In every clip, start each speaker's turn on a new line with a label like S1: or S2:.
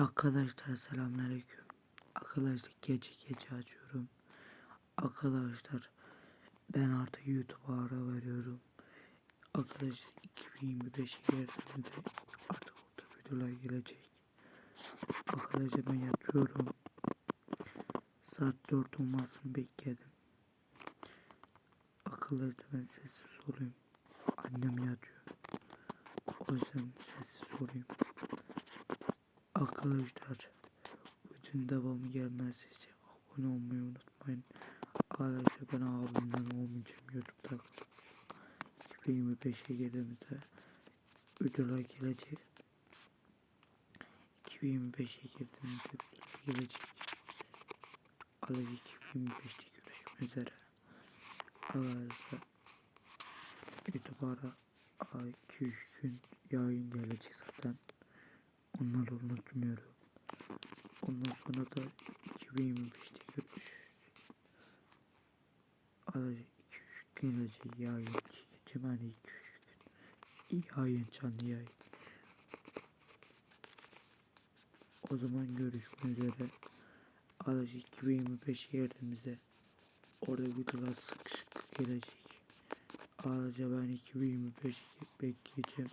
S1: Arkadaşlar selamünaleyküm. Arkadaşlar gece gece açıyorum. Arkadaşlar ben artık YouTube'a ara veriyorum. Arkadaşlar 2025'e geldiğinde artık orada videolar gelecek. Arkadaşlar ben yatıyorum. Saat 4 olmasını bekledim. Arkadaşlar ben sessiz olayım. Annem yatıyor. O yüzden sessiz olayım. Arkadaşlar bütün devamı için abone olmayı unutmayın. Arkadaşlar ben abimden olmayacağım YouTube'da. 2025'e geldiğimizde videolar gelecek. 2025'e girdiğimizde videolar gelecek. Arkadaşlar 2025'te görüşmek üzere. Arkadaşlar YouTube'a ara 2-3 gün yayın gelecek zaten. Onları unutmuyorum. Ondan sonra da 2025'te görüşürüz. Arada 2-3 gün önce yayın çekeceğim. Hani 2-3 gün. Yayın canlı yayın. O zaman görüşmek üzere. Arada 2025'e geldiğimizde orada videolar sık sık gelecek. Ayrıca ben 2025'i bekleyeceğim.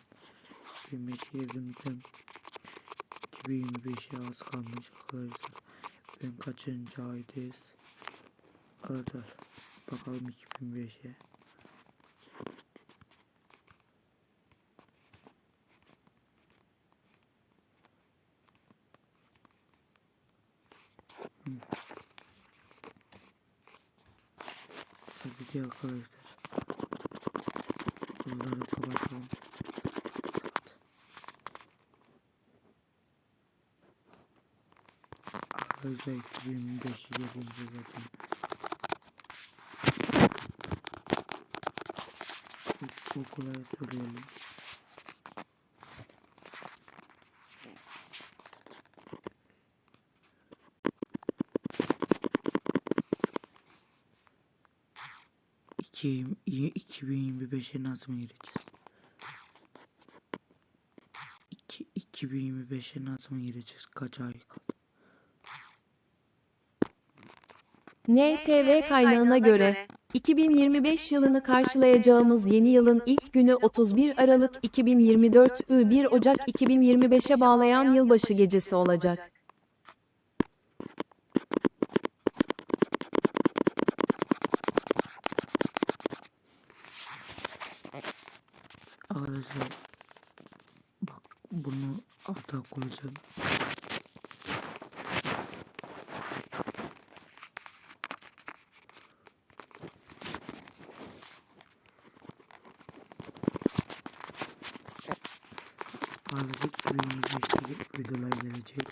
S1: 2025'e geldiğimde 2025'e az kalmış arkadaşlar. Ben kaçıncı aydayız? Arkadaşlar bakalım 2005'e. Hmm. Hadi arkadaşlar. Bunları kapatalım. Arkadaşlar 2025 gelince zaten çok soruyorum. İki, 2025'e nasıl mı gireceğiz? İki, 2025'e nasıl mı gireceğiz? Kaç ay kaldı?
S2: NTV kaynağına göre 2025 yılını karşılayacağımız yeni yılın ilk günü 31 Aralık 2024 ü 1 Ocak 2025'e bağlayan yılbaşı gecesi olacak.
S1: Arkadaşlar bak bunu alta koyacağım. Arkadaşlar 2025'te videolar gelecek.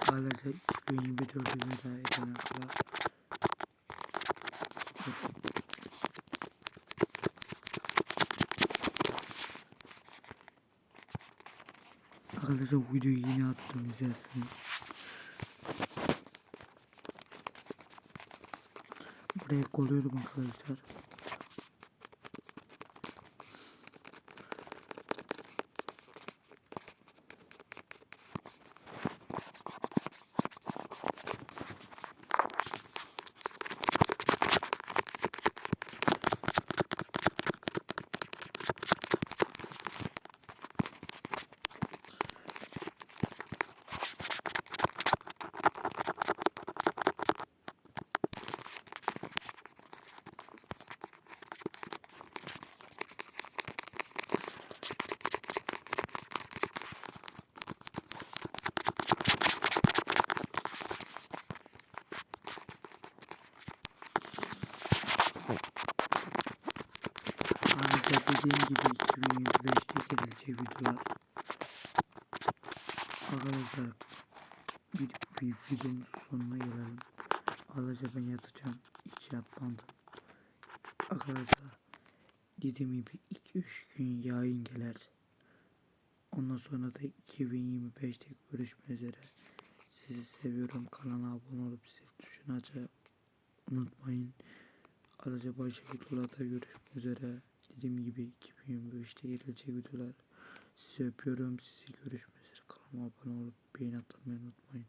S1: Arkadaşlar 2024'ü veda edene kadar Arkadaşlar videoyu yine attım izlersiniz. Buraya koyuyorum arkadaşlar. Arkadaşlar dediğim gibi 2025'te gelecek videolar. Arkadaşlar bir, bir videonun sonuna gelelim. Arkadaşlar ben yatacağım. Hiç yatmadım. Arkadaşlar dediğim gibi 2-3 gün yayın gelir. Ondan sonra da 2025'te görüşmek üzere. Sizi seviyorum. Kanala abone olup zil tuşunu açmayı unutmayın. Arkadaşlar başka videolarda görüşmek üzere. Dediğim gibi 2025'te gelecek videolar. Sizi öpüyorum. Sizi görüşmek üzere. Kanalıma abone olup beğeni atmayı unutmayın.